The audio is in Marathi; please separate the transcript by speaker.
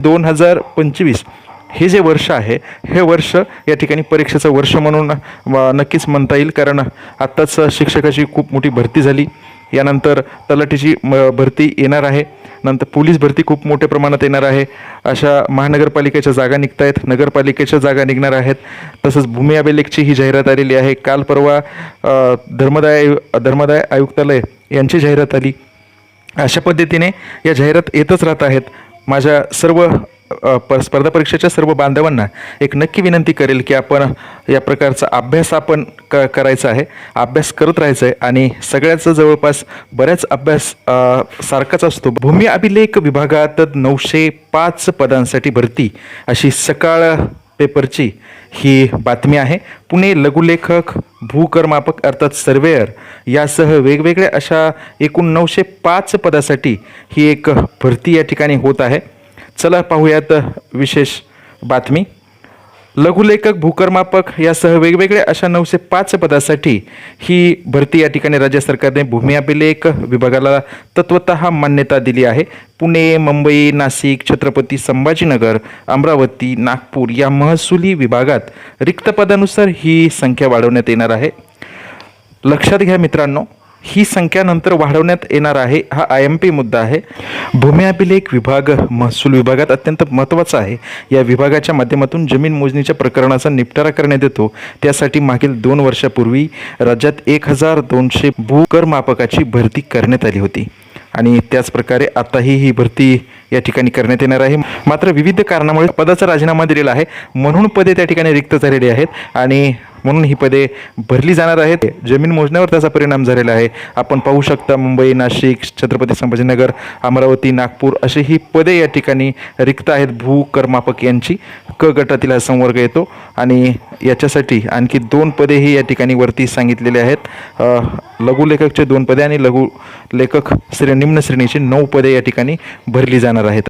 Speaker 1: दोन हजार पंचवीस. हे जे वर्ष आहे हे वर्ष या ठिकाणी परीक्षेचं वर्ष म्हणून नक्कीच म्हणता येईल. कारण आत्ताच शिक्षकाची खूप मोठी भरती झाली. यानंतर तलाठीची म भरती येणार आहे. नंतर पोलीस भरती खूप मोठ्या प्रमाणात येणार आहे. अशा महानगरपालिकेच्या जागा निघत आहेत नगरपालिकेच्या जागा निघणार आहेत. तसंच भूमी अभिलेखची ही जाहिरात आलेली आहे. काल परवा धर्मदाय आयु- धर्मदाय आयुक्तालय यांची जाहिरात आली. अशा पद्धतीने या जाहिरात येतच राहत आहेत. माझ्या सर्व प स्पर्धा परीक्षेच्या सर्व बांधवांना एक नक्की विनंती करेल की आपण या प्रकारचा अभ्यास आपण क करायचा आहे. अभ्यास करत राहायचं आहे आणि सगळ्याचं जवळपास बऱ्याच अभ्यास सारखाच असतो. भूमी अभिलेख विभागात नऊशे पाच पदांसाठी भरती अशी सकाळ पेपरची ही बातमी आहे. पुणे लघुलेखक भूकरमापक अर्थात सर्वेअर यासह वेगवेगळ्या अशा एकूण नऊशे पाच पदासाठी ही एक भरती या ठिकाणी होत आहे. चला पाहूयात विशेष बातमी. लघुलेखक भूकरमापक यासह वेगवेगळ्या अशा नऊशे पाच पदासाठी ही भरती या ठिकाणी राज्य सरकारने भूमी अभिलेख विभागाला तत्वत मान्यता दिली आहे. पुणे मुंबई नाशिक छत्रपती संभाजीनगर अमरावती नागपूर या महसुली विभागात रिक्त पदानुसार ही संख्या वाढवण्यात येणार आहे. लक्षात घ्या मित्रांनो ही संख्या नंतर वाढवण्यात येणार आहे. हा आय एम पी मुद्दा आहे. भूमी अभिलेख विभाग महसूल विभागात अत्यंत महत्त्वाचा आहे. या विभागाच्या माध्यमातून जमीन मोजणीच्या प्रकरणाचा निपटारा करण्यात येतो. त्यासाठी मागील दोन वर्षापूर्वी राज्यात एक हजार दोनशे भूकरमापकाची भरती करण्यात आली होती. आणि त्याचप्रकारे आताही ही भरती या ठिकाणी करण्यात येणार आहे. मात्र विविध कारणामुळे पदाचा राजीनामा दिलेला आहे. म्हणून पदे त्या ठिकाणी रिक्त झालेली आहेत. आणि म्हणून ही पदे भरली जाणार आहेत. जमीन मोजण्यावर त्याचा परिणाम झालेला आहे. आपण पाहू शकता मुंबई नाशिक छत्रपती संभाजीनगर अमरावती नागपूर अशी ही पदे या ठिकाणी रिक्त आहेत. भूकरमापक यांची क गटातील हा संवर्ग येतो. आणि याच्यासाठी आणखी दोन पदेही या ठिकाणी वरती सांगितलेले आहेत. लघुलेखकचे दोन पदे आणि लघु लेखक श्रे निम्न श्रेणीची नऊ पदे या ठिकाणी भरली जाणार आहेत.